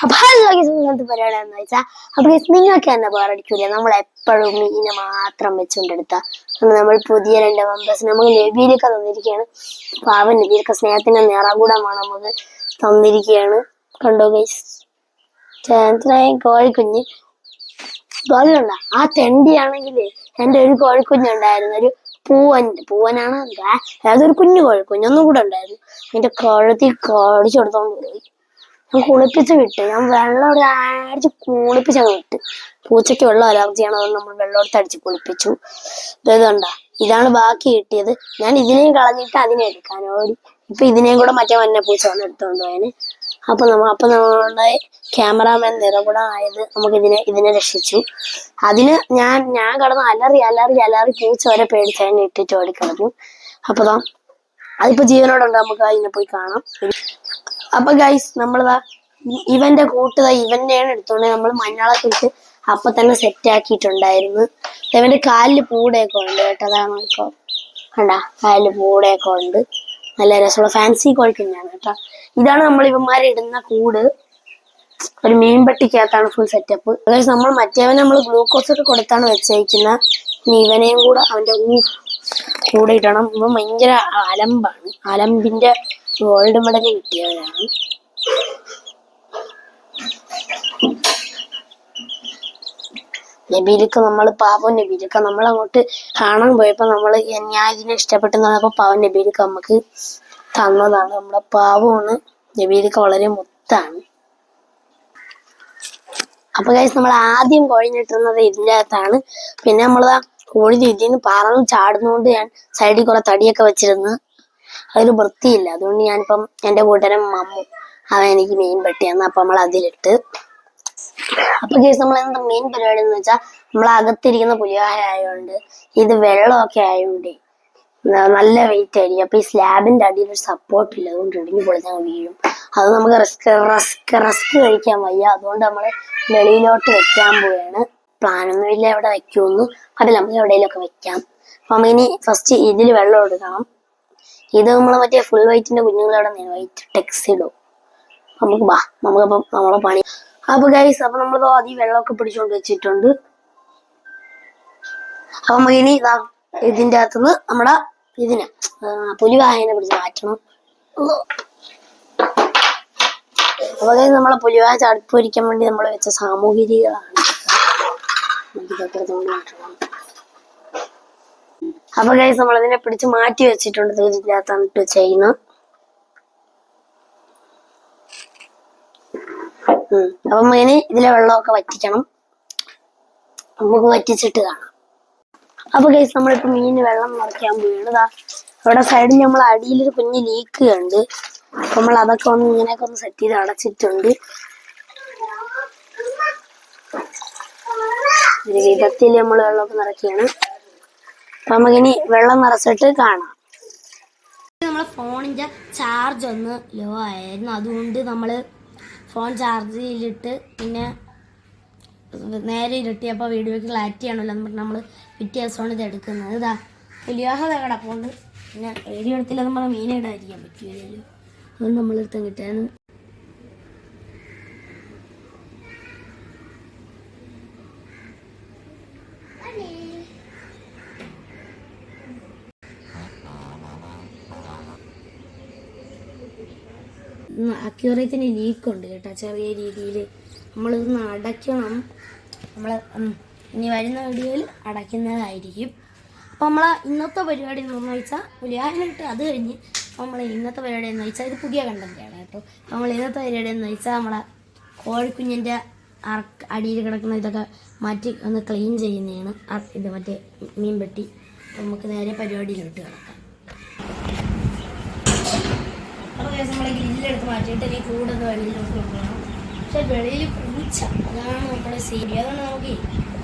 അപ്പൊ ഇന്നത്തെ പരിപാടി എന്ന് വെച്ചാൽ അപ്പൊ നിങ്ങൾക്ക് തന്നെ ബോറടിക്കൂല നമ്മൾ എപ്പോഴും മീനെ മാത്രം വെച്ചുകൊണ്ടെടുത്ത നമ്മൾ പുതിയ രണ്ട് മെമ്പേഴ്സ് നമുക്ക് നബീലൊക്കെ തന്നിരിക്കുകയാണ് പാവൻ നബീലൊക്കെ സ്നേഹത്തിന്റെ നിറകൂടമാണ് നമുക്ക് തന്നിരിക്കുകയാണ് കണ്ടോ ഗൈസ് ചേട്ടനായ കോഴിക്കുഞ്ഞ്. കോഴിയുണ്ട ആ തെണ്ടിയാണെങ്കിലേ എന്റെ ഒരു കോഴിക്കുഞ്ഞുണ്ടായിരുന്നു ഒരു പൂവൻ പൂവനാണ് അതൊരു കുഞ്ഞു കോഴിക്കുഞ്ഞൊന്നും കൂടെ ഉണ്ടായിരുന്നു. അതിന്റെ കോഴത്തിൽ കടിച്ചു കൊടുത്തോണ്ട് പോയി. ഞാൻ കുളിപ്പിച്ച് വിട്ട്. ഞാൻ വെള്ളം അവിടെ അടിച്ച് കുളിപ്പിച്ചങ്ങ് വിട്ട്. പൂച്ചയ്ക്ക് വെള്ളം അലർജിയാണ് അതുകൊണ്ട് നമ്മൾ വെള്ളം എടുത്ത് അടിച്ച് കുളിപ്പിച്ചു. ഇതുണ്ട ഇതാണ് ബാക്കി കിട്ടിയത്. ഞാൻ ഇതിനെയും കളഞ്ഞിട്ട് അതിനെ എടുക്കാൻ ഓടി. ഇപ്പൊ ഇതിനെയും കൂടെ മറ്റേ വന്ന പൂച്ച വന്ന് എടുത്തോണ്ട് പോയന്. അപ്പൊ നമ്മ അപ്പൊ നമ്മളുടെ ക്യാമറാമാൻ നിറകുടമായത് നമുക്ക് ഇതിനെ ഇതിനെ രക്ഷിച്ചു. അതിന് ഞാൻ ഞാൻ കടന്ന് അലറി അലറി അലറി പൂച്ച വരെ പേടിച്ച് അതിനെ ഇട്ടിട്ട് ഓടിക്കളഞ്ഞു അപ്പൊ അതിപ്പോ ജീവനോടുണ്ട്. നമുക്ക് അതിനെ പോയി കാണാം. അപ്പൊ ഗൈസ് നമ്മളിതാ ഇവന്റെ കൂട്ടുതാ ഇവന്റെയാണ് എടുത്തോണ്ട് നമ്മൾ മഞ്ഞളൊക്കെ ഇട്ട് അപ്പൊ തന്നെ സെറ്റ് ആക്കിയിട്ടുണ്ടായിരുന്നു. ഇവന്റെ കാലിൽ പൂടയൊക്കെ ഉണ്ട് കേട്ടോ അതാണ് ഇപ്പൊ കണ്ട കാലിൽ പൂടയൊക്കെ ഉണ്ട്. നല്ല രസമുള്ള ഫാൻസി ക്വാളിറ്റി തന്നെയാണ് കേട്ടോ. ഇതാണ് നമ്മൾ ഇവന്മാരെ ഇടുന്ന കൂട്. ഒരു മീൻപട്ടിക്കകത്താണ് ഫുൾ സെറ്റപ്പ് അതായത് നമ്മൾ മറ്റേവനെ നമ്മൾ ഗ്ലൂക്കോസ് ഒക്കെ കൊടുത്താണ് വെച്ചേക്കുന്ന. ഇവനെയും കൂടെ അവന്റെ കൂടെ ഇടണം. ഇവൻ ഭയങ്കര അലമ്പാണ്. അലമ്പിന്റെ ഗോൾഡ് മെഡൽ കിട്ടിയവരാണ് നബീലൊക്കെ നമ്മൾ പാവം നബീലൊക്കെ നമ്മൾ അങ്ങോട്ട് കാണാൻ പോയപ്പോൾ നമ്മൾ ഞാൻ ഇതിനെ ഇഷ്ടപ്പെട്ടെന്ന് പറഞ്ഞപ്പോ പാവം നബീലൊക്കെ നമുക്ക് തന്നതാണ്. നമ്മുടെ പാവമാണ് നബീലൊക്കെ വളരെ മുത്താണ്. അപ്പൊ കഴിച്ച് നമ്മൾ ആദ്യം കോഴിഞ്ഞിട്ടുന്നത് ഇതിന്റെ അകത്താണ്. പിന്നെ നമ്മളതാ കോഴി ഇതിൽ നിന്ന് പറന്ന് ഞാൻ സൈഡിൽ കുറെ തടിയൊക്കെ വെച്ചിരുന്നു അതിന് വൃത്തിയില്ല. അതുകൊണ്ട് ഞാനിപ്പം എന്റെ കൂട്ടരൻ മമ്മു അവൻ എനിക്ക് മീൻ പെട്ടിയാണ് അപ്പൊ നമ്മൾ അതിലിട്ട്. അപ്പൊ കേസ് നമ്മൾ എന്താ മെയിൻ പരിപാടി എന്ന് വെച്ചാൽ നമ്മൾ അകത്തിരിക്കുന്ന പുലിവായ ആയതുകൊണ്ട് ഇത് വെള്ളമൊക്കെ ആയതുകൊണ്ട് നല്ല വെയിറ്റ് ആയിരിക്കും. അപ്പൊ ഈ സ്ലാബിന്റെ അടിയിൽ ഒരു സപ്പോർട്ട് ഇല്ല. അതുകൊണ്ട് ഇടിഞ്ഞു പൊളിഞ്ഞാൽ വീഴും. അത് നമുക്ക് റിസ്ക് റിസ്ക് റിസ്ക് കഴിക്കാൻ വയ്യ. അതുകൊണ്ട് നമ്മൾ വെളിയിലോട്ട് വെക്കാൻ പോവുകയാണ് പ്ലാനൊന്നുമില്ല എവിടെ വെക്കുമെന്ന് അതിൽ നമുക്ക് എവിടെയെങ്കിലുമൊക്കെ വെക്കാം. അപ്പൊ ഇനി ഫസ്റ്റ് ഇതിൽ വെള്ളം എടുക്കണം. ഇത് നമ്മളെ മറ്റേ ഫുൾ വൈറ്റിന്റെ കുഞ്ഞുങ്ങളവിടെ വൈറ്റ് ടെക്സിഡോ നമുക്ക് വാ നമുക്കപ്പം നമ്മളെ പണി. അപ്പൊ ഗൈസ് അപ്പൊ നമ്മൾ ആദ്യം വെള്ളമൊക്കെ പിടിച്ചോണ്ട് വെച്ചിട്ടുണ്ട്. അപ്പൊ നമുക്ക് ഇനി ഇതാ ഇതിന്റെ അകത്തുനിന്ന് നമ്മുടെ ഇതിനെ പുലി പുലിവാഹനെ പിടിച്ച് മാറ്റണം. അപ്പൊ ഗൈസ് നമ്മളെ പുലിവാഹ ചടുപ്പ് ഒരിക്കാൻ വേണ്ടി നമ്മൾ വെച്ച സാമൂഹികകളാണ് നമുക്ക് ഇതൊക്കെ എടുത്തോണ്ട് മാറ്റണം. അപ്പൊ ഗൈസ് നമ്മൾ അതിനെ പിടിച്ച് മാറ്റി വെച്ചിട്ടുണ്ട്. തീരില്ലാത്ത ഇട്ട് ചെയ്യുന്നത്. അപ്പം ഇനി ഇതിലെ വെള്ളമൊക്കെ വറ്റിക്കണം. നമുക്ക് വറ്റിച്ചിട്ട് കാണാം. അപ്പൊ ഗൈസ് നമ്മളിപ്പോ മീന് വെള്ളം നിറയ്ക്കാൻ പോവുകയാണ്. ദാ അവിടെ സൈഡിൽ നമ്മൾ അടിയിൽ ഒരു കുഞ്ഞ് ലീക്ക് ഉണ്ട് അപ്പൊ നമ്മൾ അതൊക്കെ ഒന്ന് ഇങ്ങനെയൊക്കെ ഒന്ന് സെറ്റ് ചെയ്ത് അടച്ചിട്ടുണ്ട്. ഒരു വിധത്തിൽ നമ്മൾ വെള്ളമൊക്കെ നിറയ്ക്കുകയാണ്. നമുക്കിനി വെള്ളം നിറച്ചിട്ട് കാണാം. നമ്മളെ ഫോണിന്റെ ചാർജ് ഒന്ന് ലോ ആയിരുന്നു. അതുകൊണ്ട് നമ്മൾ ഫോൺ ചാർജ് ചെയ്തിട്ട് പിന്നെ നേരെ ഇരുട്ടിയപ്പോൾ വീഡിയോയ്ക്ക് ക്ലാരിറ്റി ആണല്ലോ നമ്മൾ പിറ്റേ ദിവസമാണ് ഇത് എടുക്കുന്നത്. ഇതാ വലിയാഹത കിടപ്പുണ്ട് പിന്നെ വീഡിയോ എടുത്തില്ല നമ്മൾ മീനെ ഇടാതിരിക്കാൻ പറ്റില്ലല്ലോ. അതുകൊണ്ട് നമ്മളെടുത്ത് കിട്ടാണ് അക്യൂറേറ്റിന് ലീക്കുണ്ട് കേട്ടോ ചെറിയ രീതിയിൽ നമ്മളിതൊന്ന് അടയ്ക്കണം. നമ്മൾ ഇനി വരുന്ന വീഡിയോയിൽ അടയ്ക്കുന്നതായിരിക്കും. അപ്പോൾ നമ്മൾ ഇന്നത്തെ പരിപാടി എന്ന് വെച്ചാൽ പുലിയാനായിട്ട് അത് കഴിഞ്ഞ് നമ്മൾ ഇന്നത്തെ പരിപാടി എന്ന് വെച്ചാൽ ഇത് പുതിയ കണ്ടന്റാണ് കേട്ടോ. നമ്മൾ ഇന്നത്തെ പരിപാടി എന്ന് വെച്ചാൽ നമ്മളെ കോഴിക്കുഞ്ഞിന്റെ അറക്ക് അടിയിൽ കിടക്കുന്ന ഇതൊക്കെ മാറ്റി ഒന്ന് ക്ലീൻ ചെയ്യുന്നതാണ്. ഇത് മറ്റേ മീൻ പെട്ടി നമുക്ക് നേരെ പരിപാടിയിലോട്ട് കിടക്കാം. അപ്പോൾ നമ്മളെ ഗ്രില്ലെടുത്ത് മാറ്റിയിട്ട് ഈ കൂടൊക്കെ വെളിയിലോട്ട് കൊണ്ടുപോകണം പക്ഷെ വെളിയിൽ പൂച്ച അതാണ് നമ്മുടെ സീരി അതുകൊണ്ട് നമുക്ക്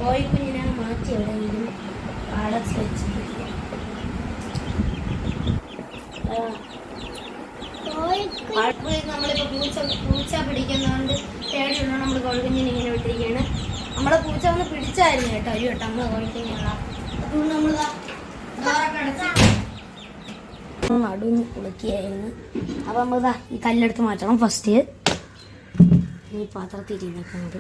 കോഴിക്കുഞ്ഞിനെ മാറ്റി എവിടെയെങ്കിലും അടച്ച് വെച്ച് നമ്മളിപ്പോൾ പൂച്ച പൂച്ച പിടിക്കുന്നതുകൊണ്ട് പേടിയുള്ള നമ്മൾ കോഴിക്കുഞ്ഞിനെ ഇങ്ങനെ വിട്ടിരിക്കുകയാണ്. നമ്മളെ പൂച്ച ഒന്ന് പിടിച്ചായിരുന്നു കേട്ടോ. ഒരു കേട്ടോ നമ്മൾ കോഴിക്കുഞ്ഞുള്ള അതുകൊണ്ട് നമ്മൾ ഡോറൊക്കെ അടച്ച് നടുന്ന് കുളിക്കുകയായിരുന്നു അപ്പോൾ നമ്മൾ ദാ ഈ കല്ലെടുത്ത് മാറ്റണം ഫസ്റ്റ് ഈ പാത്രത്തിൽ ഇരുന്നേക്കുന്നത്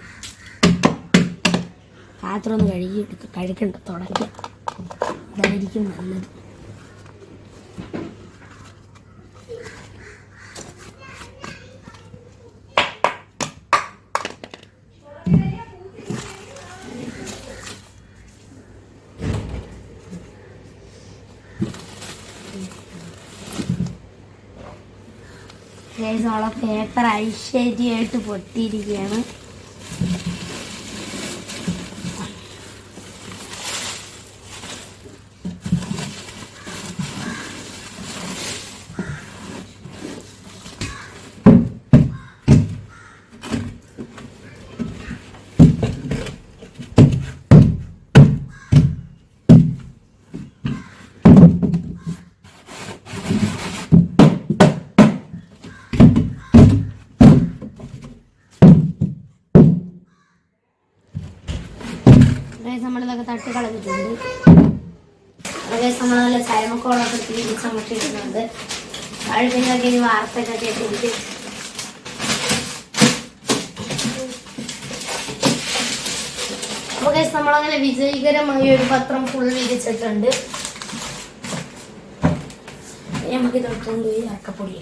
പാത്രം ഒന്ന് കഴുകി എടുക്ക കഴുകണ്ട തുടക്കം അതായിരിക്കും നല്ലത്. നമ്മളെ പേപ്പർ ഐശ്വര്യമായിട്ട് പൊട്ടിയിരിക്കുകയാണ് ഗൈസ് നമ്മളിതൊക്കെ തട്ടി കളഞ്ഞിട്ടുണ്ട്. അതേ നമ്മൾ നല്ല ചരമക്കോളൊക്കെ തിരിച്ചമട്ടിട്ടുണ്ട് കഴിഞ്ഞൊക്കെ ഇനി വാർത്തയൊക്കെ കേട്ടിട്ട് അപ്പൊ ഗൈസ് നമ്മളങ്ങനെ വിജയകരമായി ഒരു പത്രം ഫുൾ വിരിച്ചിട്ടുണ്ട്. നമുക്ക് തൊട്ടുണ്ട് പോയി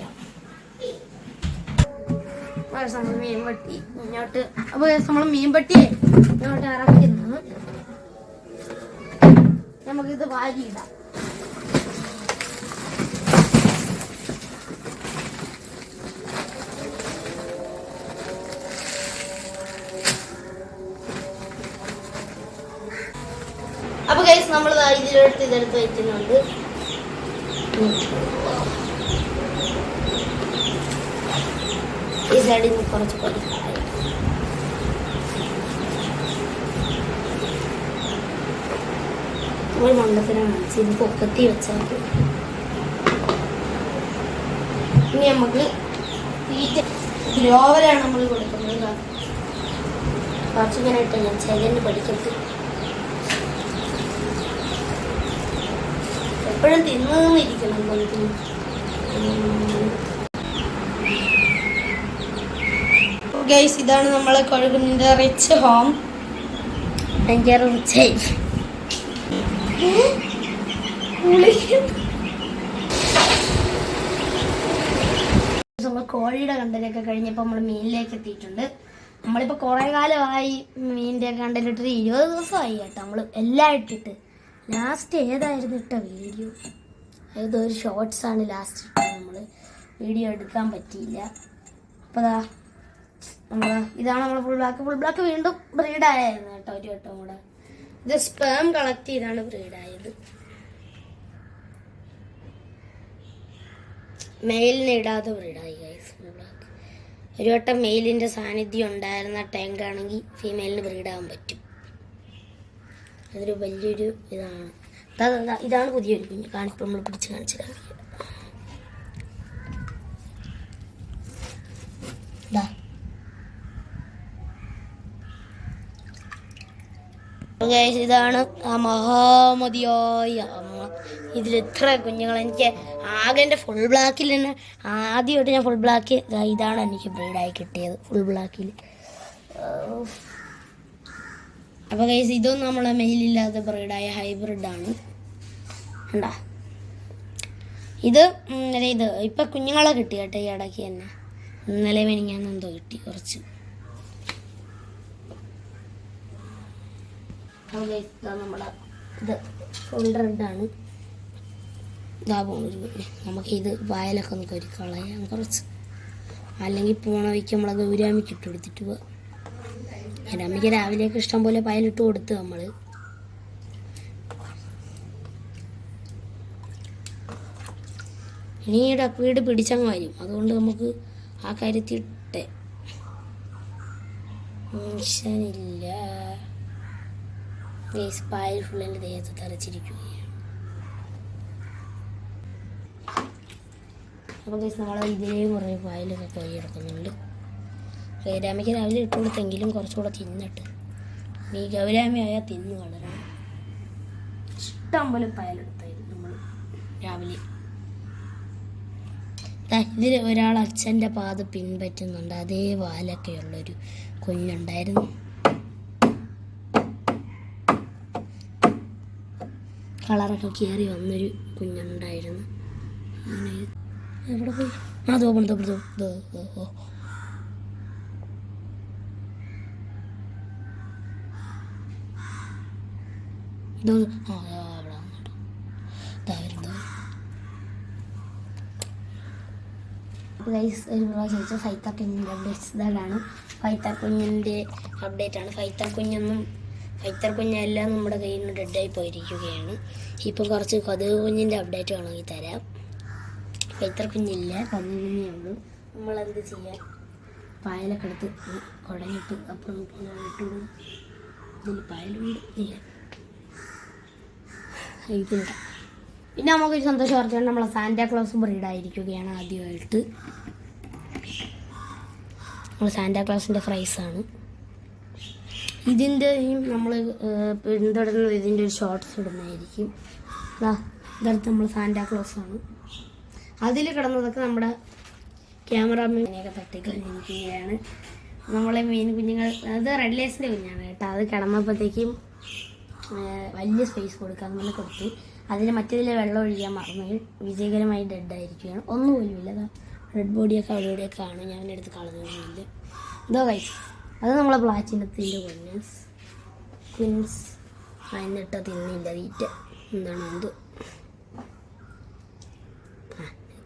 മീൻപട്ടി ഇങ്ങോട്ട് അപ്പൊ നമ്മൾ മീൻ വെട്ടി. ഇങ്ങോട്ട് ഇറക്കുന്നു. നമുക്കിത് വാരിയിടാം. അപ്പൊ ഗൈസ് നമ്മൾ ഇതിലെടുത്ത് ഇതെടുത്ത് വെക്കുന്നുണ്ട്. ഈ സൈഡിൽ നിന്ന് കുറച്ച് പൊടി നമ്മൾ മണ്ടത്തിനാണ് ഇത് പൊക്കത്തി വെച്ചാൽ. ഇനി നമുക്ക് തീറ്റ ഗ്രോവലാണ് നമ്മൾ കൊടുക്കുന്നത്. കുറച്ചിങ്ങനെ ഇട്ട് ഞാൻ ചെകന് പഠിക്കരുത് എപ്പോഴും തിന്നിരിക്കണം നമുക്ക്. ഗൈസ് ഇതാണ് നമ്മളെ കൊഴുകുന്നിന്റെ റിച്ച് ഹോം ഭയങ്കര റിച്ച് നമ്മൾ കോഴിയുടെ കണ്ടലൊക്കെ കഴിഞ്ഞപ്പോൾ നമ്മൾ മീനിലേക്ക് എത്തിയിട്ടുണ്ട്. നമ്മളിപ്പോൾ കുറേ കാലമായി മീനിന്റെ കണ്ടലിട്ടിട്ട് ഇരുപത് ദിവസമായി കേട്ടോ നമ്മൾ എല്ലാം ഇട്ടിട്ട് ലാസ്റ്റ് ഏതായിരുന്നു ഇട്ട വീഡിയോ ഏതോ ഒരു ആണ് ലാസ്റ്റ് ഇട്ടത് നമ്മൾ വീഡിയോ എടുക്കാൻ പറ്റിയില്ല. അപ്പോൾ ദാ നമ്മൾ ഇതാണ് നമ്മൾ ഫുൾ ബ്ലാക്ക് ഫുൾ ബ്ലാക്ക് വീണ്ടും ബ്രീഡായിരുന്നു കേട്ടോ ഒരു വട്ടം കൂടെ. ഇത് സ്പേം കളക്ട് ചെയ്താണ് ബ്രീഡായത്. മെയിലിന് ഇടാതെ ബ്രീഡായി ഗൈസ് ഒരു വട്ടം മെയിലിന്റെ സാന്നിധ്യം ഉണ്ടായിരുന്ന ടാങ്ക് ആണെങ്കിൽ ഫീമെയിലിന് ബ്രീഡാകാൻ പറ്റും. അതൊരു വലിയൊരു ഇതാണ്. അതാ ഇതാണ് പുതിയൊരു കുഞ്ഞ്. കാണിപ്പോൾ നമ്മൾ പിടിച്ച് കാണിച്ചു കാണിക്കുക ദാ guys, ഇതാണ് ആ മഹാമതിയായ അമ്മ. ഇതിൽ ഇത്ര കുഞ്ഞുങ്ങൾ എനിക്ക് ആകെ എന്റെ ഫുൾ ബ്ലാക്കിൽ തന്നെ ആദ്യമായിട്ട് ഞാൻ ഫുൾ ബ്ലാക്ക് ഇതാണ് എനിക്ക് ബ്രീഡായി കിട്ടിയത് ഫുൾ ബ്ലാക്കിൽ അപ്പോൾ ഗൈസ് ഇതൊന്നും നമ്മളെ മെയിലില്ലാത്ത ബ്രീഡായ ഹൈബ്രിഡാണ് ഉണ്ടാ ഇത് ഇന്നലെ ഇത് ഇപ്പം കുഞ്ഞുങ്ങളെ കിട്ടി കേട്ടോ ഈ ഇടയ്ക്ക് തന്നെ. ഇന്നലെ മെനിങ്ങാന്ന് എന്തോ കിട്ടി കുറച്ച്. അപ്പോൾ ഇതാ നമ്മുടെ ഇത് ഫുൾ ഇതാ കൊരി കളയാം കുറച്ച് അല്ലെങ്കിൽ പോണ വയ്ക്ക് നമ്മളത് ഊരാമിക്ക് ഇട്ട് കൊടുത്തിട്ട് പോവാം. ഉരാമിക്ക് രാവിലെയൊക്കെ ഇഷ്ടം പോലെ പയലിട്ട് കൊടുത്ത് നമ്മൾ ഇനി വീട് പിടിച്ചങ്ങ് വരും. അതുകൊണ്ട് നമുക്ക് ആ കാര്യത്തിട്ടെ മിഷനില്ല ഗേസ് പായൽ ഫുള്ളിന്റെ ദേഹത്ത് തെറിച്ചിരിക്കുകയാണ് അപ്പോൾ ഗേസ് നമ്മൾ ഇതിലേ കുറേ പായലൊക്കെ കോരി എടുക്കുന്നുണ്ട് ഗൗരാമയ്ക്ക് രാവിലെ ഇട്ട് കൊടുത്തെങ്കിലും കുറച്ചുകൂടെ തിന്നിട്ട്. ഈ ഗൗരാമയായ തിന്ന് വളരണം. ഇഷ്ടം പോലെ പായലെടുത്തായിരുന്നു നമ്മൾ രാവിലെ. ഇതിൽ ഒരാൾ അച്ഛന്റെ പാത പിൻപറ്റുന്നുണ്ട്. അതേ വാലൊക്കെയുള്ളൊരു കുഞ്ഞുണ്ടായിരുന്നു. കളറൊക്കെ കയറി വന്നൊരു കുഞ്ഞുണ്ടായിരുന്നു. അങ്ങനെ എവിടെ പോയി. ആ തോപ്പണ് തോപ്പണ് തോ ഓ ഇതോ ആ അവിടെ വരും, ഗൈസ് ഒരു പ്രാവശ്യം ചോദിച്ചു. ഫൈത്ത കുഞ്ഞിന്റെ അപ്ഡേറ്റ്സ് ഇതാണ്. ഫൈത്ത കുഞ്ഞിന്റെ അപ്ഡേറ്റ് ആണ് ഫൈത്ത കുഞ്ഞൊന്നും ഫൈത്തർ കുഞ്ഞെല്ലാം നമ്മുടെ കയ്യിൽ നിന്ന് ഡെഡായി പോയിരിക്കുകയാണ്. ഇപ്പോൾ കുറച്ച് കൊതുക് കുഞ്ഞിന്റെ അപ്ഡേറ്റ് വേണമെങ്കിൽ തരാം. ഹൈത്തർ കുഞ്ഞില്ല കൊതുക് കുഞ്ഞേ ഉള്ളൂ. നമ്മളെന്ത് ചെയ്യാം പായലൊക്കെ എടുത്ത് കുടഞ്ഞിട്ട് അപ്പുറം ഇപ്പുറം ഇട്ടു ഇതിൽ പായലുണ്ട് ഇല്ല. പിന്നെ നമുക്കൊരു സന്തോഷം വാർത്തയാണ് നമ്മളെ സാന്റാക്ലോസ് ബ്രീഡായിരിക്കുകയാണ് ആദ്യമായിട്ട്. നമ്മൾ സാന്റാക്ലോസിന്റെ ഫ്രൈസാണ് ഇതിന്റെയും നമ്മൾ പിന്തുടരുന്നത് ഇതിന്റെ ഒരു ഷോർട്ട്സ് ഇടുന്നതായിരിക്കും. ഇതടുത്ത് നമ്മൾ സാന്റാക്ലോസ് ആണ്. അതിൽ കിടന്നതൊക്കെ നമ്മുടെ ക്യാമറാമാനെയൊക്കെ തട്ടിക്കളഞ്ഞിരിക്കുകയാണ്. നമ്മളെ മീൻ കുഞ്ഞുങ്ങൾ അത് റെഡ് ലേസിന്റെ കുഞ്ഞാണ് കേട്ടോ. അത് കിടന്നപ്പോഴത്തേക്കും വലിയ സ്പേസ് കൊടുക്കുക നമ്മൾ കൊടുത്തു. അതിന് മറ്റേതിൽ വെള്ളം ഒഴിക്കാൻ മറന്നു. വിജയകരമായി ഡെഡ് ആയിരിക്കുകയാണ്. ഒന്നുപോലുമില്ല. അതാ റെഡ് ബോഡിയൊക്കെ അവിടെ ഇവിടെയൊക്കെ ആണ്. ഞാൻ എടുത്ത് കളഞ്ഞില്ല ഇതോ കൈസ് അത് നമ്മളെ പ്ലാറ്റിനത്തിന്റെ കുഞ്ഞസ് ക്വിൻസ് അതിനിട്ട തിന്നില്ല തീറ്റ. എന്താണ് എന്ത്?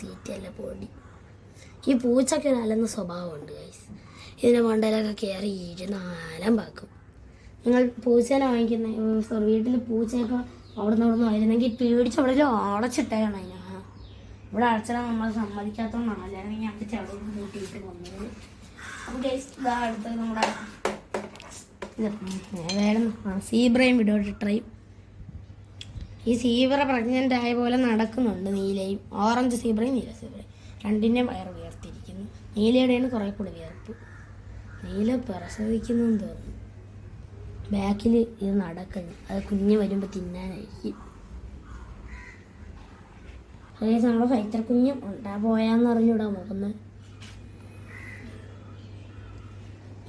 തീറ്റയല്ല പൊടി. ഈ പൂച്ചയ്ക്ക് നല്ല സ്വഭാവമുണ്ട് ഗൈസ് ഇതിന്റെ മണ്ടയിലൊക്കെ കയറി ഇരുന്ന് നാലം പാക്കും. നിങ്ങൾ പൂച്ചേനെ വാങ്ങിക്കുന്ന സോറി വീട്ടിൽ പൂച്ചയൊക്കെ അവിടെ നിന്ന് അവിടെ പേടിച്ച് അവിടെ അടച്ചിട്ടേക്കണം അതിനാ. ഇവിടെ അടച്ചിടാൻ നമ്മൾ സമ്മതിക്കാത്തതുകൊണ്ടാണ്. അല്ലെങ്കിൽ ഞാൻ അവിടെ കൂട്ടിയിട്ട് സീബ്രയും വിടോട്ട് ട്രൈ. ഈ സീബ്ര പ്രഗ്നന്റ് ആയ പോലെ നടക്കുന്നുണ്ട് നീലയും. ഓറഞ്ച് സീബ്രയും നീല സീബ്രയും. രണ്ടിന്റെയും വയർ ഉയർത്തിയിരിക്കുന്നു നീലയുടെയാണ് കുറേ കൂടി വിയർപ്പ് നീല പ്രസവിക്കുന്നു തോന്നുന്നു ബാക്കിൽ ഇത് നടക്കുന്നു. അത് കുഞ്ഞ് വരുമ്പോൾ തിന്നാനായിരിക്കും. അതായത് നമ്മുടെ ഫൈറ്റർ കുഞ്ഞും ഉണ്ടാ പോയാന്ന് അറിഞ്ഞൂടാ നോക്കുന്നത്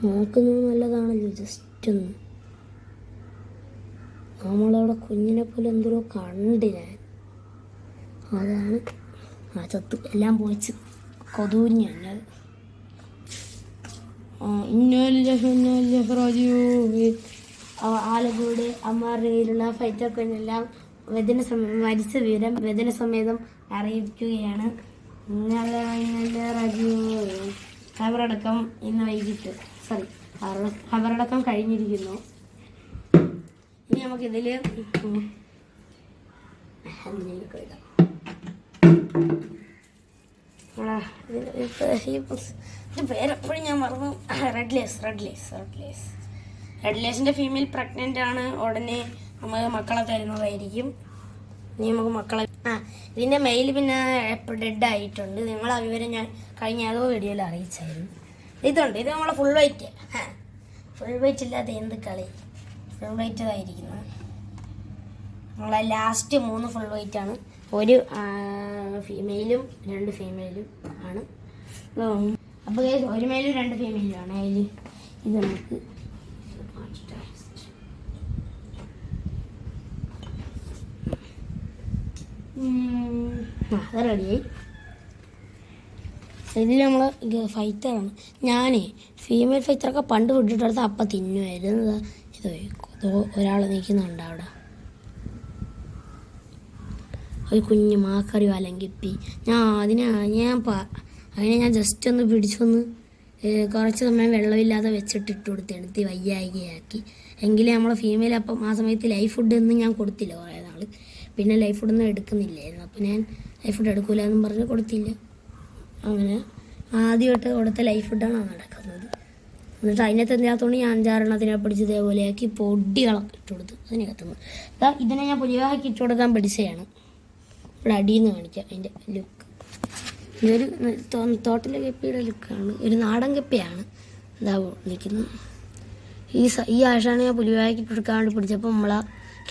നോക്കുന്നത് നല്ലതാണല്ലോ ജസ്റ്റ് ഒന്ന്. നമ്മളവിടെ കുഞ്ഞിനെ പോലെ എന്തോ കണ്ട് അതാണ് ആ ചത്ത് എല്ലാം പോയിച്ച് കൊതുകുഞ്ഞല്ല ആലപ്പുഴയുടെ അമ്മാരുടെ കയ്യിലുള്ള ഫൈറ്റർ കുഞ്ഞെല്ലാം വേദന മരിച്ച വിവരം വേദന സമേതം അറിയിക്കുകയാണ്. ഇന്നലെ ഇന്നലെ റജു ഖബറടക്കം ഇന്ന് വൈകിട്ട് സോറി അവരടക്കം കഴിഞ്ഞിരിക്കുന്നു. ഇനി നമുക്കിതിൽ പേരെപ്പോഴും ഞാൻ മറന്നു. Red lace red lace red lace red ലേസിന്റെ female pregnant ആണ്. ഉടനെ നമുക്ക് മക്കളെ തരുന്നതായിരിക്കും. ഇനി നമുക്ക് മക്കളെ ആ ഇതിന്റെ മെയിൽ പിന്നെ ഡെഡ് ആയിട്ടുണ്ട്. നിങ്ങൾ ആ വിവരം ഞാൻ കഴിഞ്ഞ ഏതോ വീഡിയോയിൽ അറിയിച്ചായിരുന്നു. ഇതുണ്ട്. ഇത് നമ്മളെ ഫുൾ വൈറ്റ് ഫുൾ വൈറ്റ് ഇല്ലാതെ എന്ത് കളി? ഫുൾ വൈറ്റ് ആയിരിക്കുന്നു നമ്മളെ ലാസ്റ്റ് മൂന്ന് ഫുൾ വൈറ്റ് ആണ്. ഒരു ഫീമെയിലും രണ്ട് ഫീമെയിലും ആണ്. അപ്പോൾ ഒരു മെയിലും രണ്ട് ഫീമെയിലും ആണ്. അതിൽ ഇത് നമുക്ക് അത് റെഡിയായി ഇതിൽ നമ്മൾ ഫൈറ്ററാണ് ഞാനേ ഫീമെയിൽ ഫൈറ്ററൊക്കെ പണ്ട് വിട്ടിട്ടെടുത്ത് അപ്പം തിന്നുമായിരുന്നു ഇതാ ഒരാൾ നിൽക്കുന്നുണ്ട് അവിടെ. ഒരു കുഞ്ഞ് മാക്കറി വലങ്കിപ്പി ഞാൻ അതിനെ ഞാൻ അതിനെ ഞാൻ ജസ്റ്റ് ഒന്ന് പിടിച്ചൊന്ന് കുറച്ച് സമയം വെള്ളമില്ലാതെ വെച്ചിട്ട് ഇട്ട് കൊടുത്ത് എടുത്ത് വയ്യായികയാക്കി. എങ്കിലും നമ്മൾ ഫീമെയിൽ അപ്പം ആ സമയത്ത് ലൈഫ് ഫുഡ് ഒന്നും ഞാൻ കൊടുത്തില്ല കുറേ നാൾ പിന്നെ ലൈഫ് ഫുഡൊന്നും എടുക്കുന്നില്ലായിരുന്നു. അപ്പം ഞാൻ ലൈഫ് ഫുഡ് എടുക്കൂല എന്നും പറഞ്ഞ് കൊടുത്തില്ല. അങ്ങനെ ആദ്യമായിട്ട് കൊടുത്ത ലൈഫ് ഫുഡാണ് നടക്കുന്നത്. എന്നിട്ട് അതിനകത്ത് എന്തിനകത്തോണ്ട് ഞാൻ അഞ്ചാറെണ്ണത്തിനെ പിടിച്ച് ഇതേപോലെയാക്കി പൊടികളൊക്കെ ഇട്ട് കൊടുത്തു. അതിനകത്തുനിന്ന് ഇതാ ഇതിനെ ഞാൻ പുതിയതാക്കി ഇട്ട് കൊടുക്കാൻ പിടിച്ചതാണ് ഇവിടെ അടിയിൽ നിന്ന് കാണിക്കാം അതിന്റെ ലുക്ക് ഇതൊരു തോട്ടിലെ കപ്പിയുടെ ലുക്കാണ് ഒരു നാടൻ കപ്പിയാണ്. ഇതാ നിൽക്കുന്നത് ഈ ഈ ആഴ്ചയാണ് ഞാൻ പുലിവായ്ക്ക് കൊടുക്കാൻ വേണ്ടി പിടിച്ചപ്പോൾ നമ്മളാ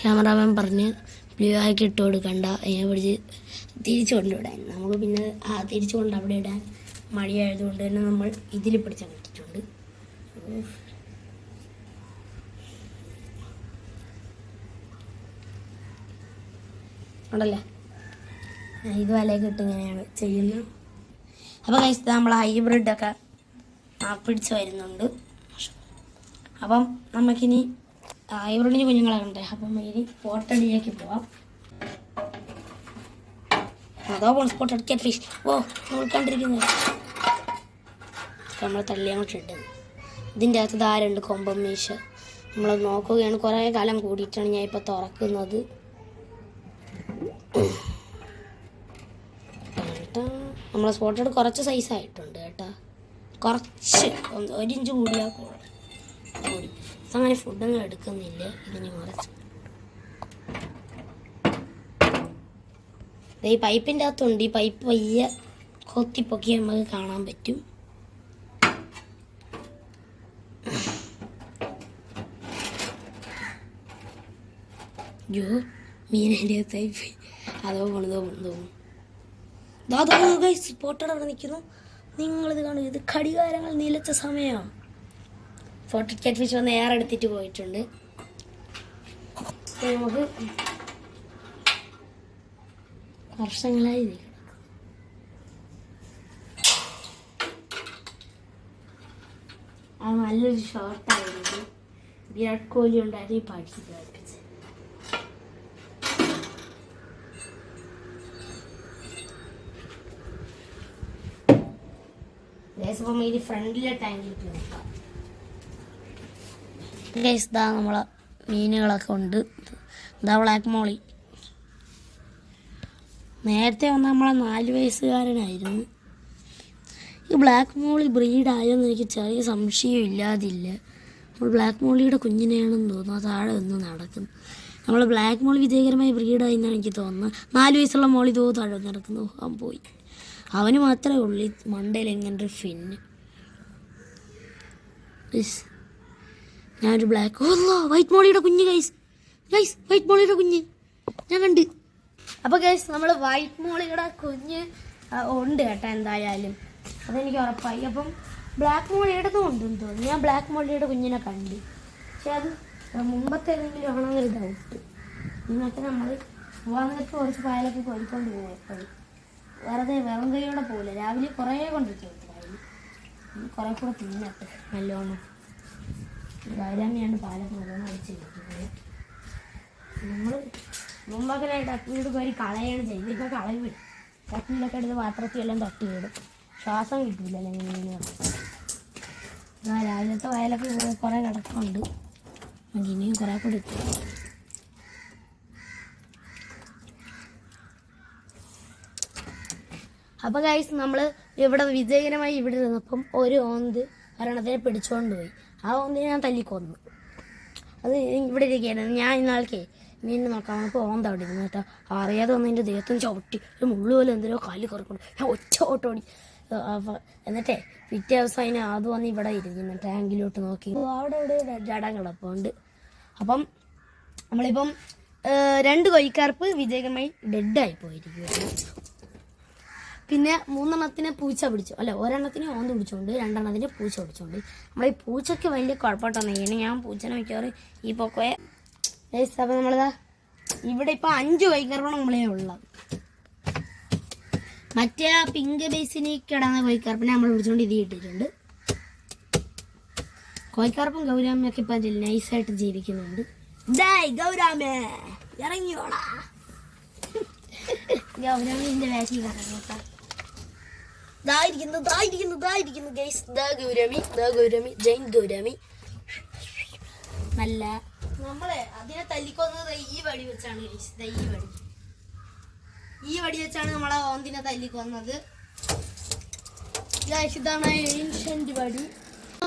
ക്യാമറാമാൻ പറഞ്ഞ് ബ്ലൂ ആക്കി ഇട്ട് കൊടുക്കണ്ട. അതിനെ പിടിച്ച് തിരിച്ചു കൊണ്ടുവിടാൻ. നമുക്ക് പിന്നെ ആ തിരിച്ചു കൊണ്ട് അവിടെ ഇടാൻ മടിയായതുകൊണ്ട് തന്നെ നമ്മൾ ഇതിൽ പിടിച്ചാൽ കിട്ടിയിട്ടുണ്ട് ഉണ്ടല്ലേ? ഇത് വലയൊക്കെ ഇട്ട് ഇങ്ങനെയാണ് ചെയ്യുന്നത്. അപ്പോൾ കഴിച്ചത് നമ്മൾ ഹൈബ്രിഡൊക്കെ പിടിച്ച് വരുന്നുണ്ട്. അപ്പം നമുക്കിനി ഹൈബ്രിഡിന് കുഞ്ഞുങ്ങളുണ്ട് അപ്പം ഇനി പോട്ടടിയിലേക്ക് പോവാം. അതോ പോൺ സ്പോട്ട് അടിക്കാൻ ഫിഷ് ഓ നോക്കാണ്ടിരിക്കുന്നു നമ്മളെ തള്ളി ഇട്ടത്. ഇതിന്റെ അകത്ത് ധാരണ്ട് കൊമ്പം മീശ. നമ്മൾ നോക്കുകയാണ് കുറേ കാലം കൂടിയിട്ടാണ് ഞാൻ ഇപ്പോൾ തുറക്കുന്നത്. നമ്മളെ സ്പോട്ടോട് കുറച്ച് സൈസ് ആയിട്ടുണ്ട് കേട്ടോ. കുറച്ച് ഒരിഞ്ച് ഒരു ഇഞ്ച് കൂടിയാ കൂടി കൂടി അങ്ങനെ ഫുഡൊന്നും എടുക്കുന്നില്ല. ഇതിന് മറിച്ച്. ദേ ഈ പൈപ്പിന്റെ അകത്തുണ്ട്. ഈ പൈപ്പ് പയ്യെ കൊത്തിപ്പൊക്കി നമുക്ക് കാണാൻ പറ്റും. ജോ മീനിന്റെ അകത്തായി അതോ പോണതോ പോണതോ സ്പോട്ടഡ് അവിടെ നിൽക്കുന്നു. നിങ്ങളിത് കാണും ഇത് ഘടികാരങ്ങൾ നിലച്ച സമയമാണ്. ഫോട്ടോ കാറ്റ് ഫിഷ് വന്ന് എയർ എടുത്തിട്ട് പോയിട്ടുണ്ട് വർഷങ്ങളായി അത് നല്ലൊരു ഷോർട്ടായിരുന്നു. വിരാട് കോഹ്ലി ഉണ്ടായിരുന്നു ഈ അപ്പം ഇത് ഫ്രണ്ടിലെ ടാങ്കിലേക്ക് നോക്കാം ഗൈസ് ഇതാ നമ്മളെ മീനുകളൊക്കെ ഉണ്ട്. ഇതാ ബ്ലാക്ക് മോളി നേരത്തെ വന്ന നമ്മളെ നാല് വയസ്സുകാരനായിരുന്നു. ഈ ബ്ലാക്ക് മോളി ബ്രീഡായെന്ന് എനിക്ക് ചെറിയ സംശയം ഇല്ലാതില്ല. നമ്മൾ ബ്ലാക്ക് മോളിയുടെ കുഞ്ഞിനെയാണെന്ന് തോന്നുന്നു. താഴെ ഒന്ന് നടക്കുന്നു നമ്മൾ ബ്ലാക്ക് മോളി വിജയകരമായി ബ്രീഡായെന്നാണ് എനിക്ക് തോന്നുന്നത്. നാല് വയസ്സുള്ള മോളി തോ താഴെ നടക്കുന്നു. അവൻ പോയി. അവന് മാത്രമേ ഉള്ളൂ മണ്ടയിൽ എങ്ങനെ ഫിന്ന്. ഞാനൊരു ബ്ലാക്ക് ഓല്ലോ വൈറ്റ് മോളിയുടെ കുഞ്ഞ് ഗൈസ് ഗൈസ് വൈറ്റ് മോളിയുടെ കുഞ്ഞ്. ഞാൻ കണ്ട്. അപ്പോൾ ഗൈസ് നമ്മൾ വൈറ്റ് മോളിയുടെ കുഞ്ഞ് ഉണ്ട് കേട്ടോ എന്തായാലും. അതെനിക്ക് ഉറപ്പായി. അപ്പം ബ്ലാക്ക് മോളിയുടെ ഉണ്ടെന്ന് തോന്നുന്നു. ഞാൻ ബ്ലാക്ക് മോളിയുടെ കുഞ്ഞിനെ കണ്ട്. പക്ഷെ അത് മുമ്പത്തെ ഏതെങ്കിലും ആണെന്നൊരു ഡൗട്ട് എന്നിട്ട് നമ്മൾ പോകാൻ കുറച്ച് പായലൊക്കെ കോരിക്കൊണ്ട് പോകും വെറുതെ വെറും കൈയോടെ പോകില്ല രാവിലെ കുറേ കൊണ്ടിട്ട് കുറേ കൂടെ തിന്നട്ടെ നല്ലോണം. വൈരാമിയാണ് പാലം നല്ലോണം അടിച്ചിരിക്കുന്നത്. നമ്മൾ മുമ്പൊക്കെ ഡക്മീട് കോരി കളയാണ് ചെയ്തത്. ഇപ്പം കളയും വിടും ഡക്മീടൊക്കെ എടുത്ത് പാത്രത്തിൽ എല്ലാം തട്ടി വിടും ശ്വാസം കിട്ടില്ല ഇങ്ങനെ രാവിലത്തെ വയലൊക്കെ കുറേ കിടക്കുന്നുണ്ട് ഇനിയും കുറേ കൂടി ഇട്ടു അപ്പോൾ ഗൈസ് നമ്മൾ ഇവിടെ വിജയകരമായി ഇവിടെ ഇരുന്നപ്പം ഒരു ഓന്ത് ഭരണത്തിനെ പിടിച്ചുകൊണ്ട് പോയി. ആ ഞാൻ തല്ലിക്കൊന്നു അത് ഇവിടെ ഇരിക്കുകയായിരുന്നു ഞാൻ ഇന്നാൾക്കേ മീൻ നോക്കാൻ ഓന്ത അവിടെ ഇരുന്നു കേട്ടോ. അറിയാതെ വന്ന് എന്റെ ദേഹത്തും ചവിട്ടി ഒരു മുള്ളു പോലെ എന്തോ കാലി കറക്കൊണ്ട് ഞാൻ ഒറ്റ ഓട്ടോടി എന്നിട്ടേ പിറ്റേ ദിവസം അതിന് അത് വന്ന് ഇവിടെ ഇരിക്കുന്നു. ടാങ്കിലോട്ട് നോക്കി. അവിടെ ഇവിടെ ജടം കിടപ്പുണ്ട്. അപ്പം നമ്മളിപ്പം രണ്ട് കൊയ്ക്കാർപ്പ് വിജയകരമായി ഡെഡായി പോയിരിക്കുകയാണ്. പിന്നെ മൂന്നെണ്ണത്തിന് പൂച്ച പിടിച്ചു. അല്ല ഒരെണ്ണത്തിന് ഓന്ത് പിടിച്ചോണ്ട് രണ്ടെണ്ണത്തിന് പൂച്ച പിടിച്ചോണ്ട്. നമ്മളെ ഈ പൂച്ചയ്ക്ക് വലിയ കുഴപ്പമായിട്ടാണ് ഞാൻ പൂച്ചനെ മിക്കവാറും ഈ പൊക്കോയെ അപ്പം നമ്മളിതാ. ഇവിടെ ഇപ്പൊ അഞ്ച് വൈകർപ്പാണ് നമ്മളെ ഉള്ളത്. മറ്റേ ആ പിങ്ക് ബേസിന് കിടന്ന കോഴിക്കാർപ്പിനെ നമ്മൾ പിടിച്ചോണ്ട് ഇത് കിട്ടിയിട്ടുണ്ട് കോഴിക്കാർപ്പും ഗൗരാമയൊക്കെ ഇപ്പൊ നൈസായിട്ട് ജീവിക്കുന്നുണ്ട്. ഡേയ് ഗൗരാമേ ഇറങ്ങിയോടാ. ഗൗരാമിന്റെ വേഷം കറങ്ങോട്ടാ. ദായിരിക്കുന്നു ദായിരിക്കുന്നു ദായിരിക്കുന്നു ഗൈസ് ദാ ഗൗരമി ദാ ഗൗരമി ജൈൻ ഗൗരമി നല്ല. നമ്മളെ അതിനെ തല്ലിക്കൊന്നത് ഈ വടി വെച്ചാണ് ഗൈസ്. ദാ ഈ വടി. ഈ വടി വെച്ചാണ് നമ്മളെ ഓന്തിനെ തല്ലിക്കൊന്നത്. ഗൈസ് ഇതാണ് ഏൻഷ്യന്റ് വടി.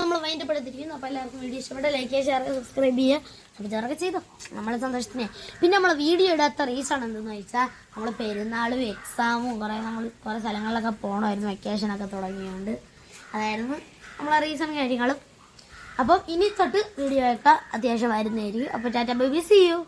നമ്മൾ വൈൻഡപ്പെടുത്തിരിക്കുന്നു അപ്പോൾ എല്ലാവർക്കും വീഡിയോ ഇഷ്ടപ്പെട്ട ലൈക്ക് ചെയ്യുക ഷെയർ ചെയ്യുക സബ്സ്ക്രൈബ് ചെയ്യുക. അപ്പോൾ ചെറുക്കെ ചെയ്തു. നമ്മളെ സന്തോഷത്തിനെ. പിന്നെ നമ്മൾ വീഡിയോ ഇടാത്ത റീസൺ എന്തെന്ന് വെച്ചാൽ നമ്മൾ പെരുന്നാളും എക്സാമും കുറേ നമ്മൾ കുറേ സ്ഥലങ്ങളിലൊക്കെ പോകണമായിരുന്നു വെക്കേഷനൊക്കെ തുടങ്ങിയുണ്ട്. അതായിരുന്നു നമ്മളെ റീസൺ കാര്യങ്ങളും. അപ്പം ഇനി തൊട്ട് വീഡിയോ ഒക്കെ അത്യാവശ്യം വരുന്നതായിരിക്കും. അപ്പോൾ tata bye B C U